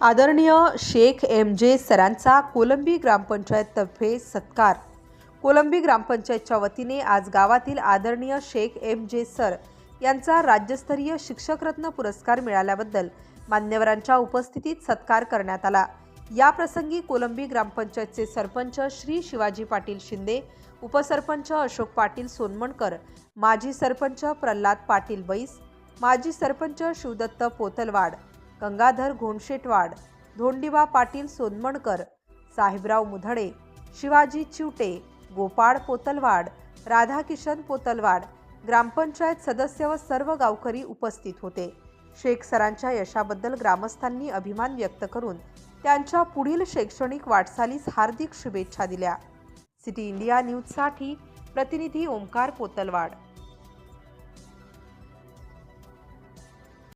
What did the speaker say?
आदरणीय शेख एम जे सरांचा कोलंबी ग्रामपंचायततर्फे सत्कार. कोलंबी ग्रामपंचायतच्या वतीने आज गावातील आदरणीय शेख एम जे सर यांचा राज्यस्तरीय शिक्षकरत्न पुरस्कार मिळाल्याबद्दल मान्यवरांच्या उपस्थितीत सत्कार करण्यात आला. या प्रसंगी कोलंबी ग्रामपंचायतचे सरपंच श्री शिवाजी पाटील शिंदे उपसरपंच अशोक पाटील सोनमणकर माजी सरपंच प्रल्हाद पाटील बैस माजी सरपंच शिवदत्त पोतलवाड गंगाधर घोणशेटवाड धोंडिबा पाटील सोनमणकर साहेबराव मुधडे शिवाजी चिवटे गोपाळ पोतलवाड राधाकिशन पोतलवाड ग्रामपंचायत सदस्य व सर्व गावकरी उपस्थित होते. शेख सरांच्या यशाबद्दल ग्रामस्थांनी अभिमान व्यक्त करून त्यांच्या पुढील शैक्षणिक वाटचालीस हार्दिक शुभेच्छा दिल्या. सिटी इंडिया न्यूजसाठी प्रतिनिधी ओंकार पोतलवाड.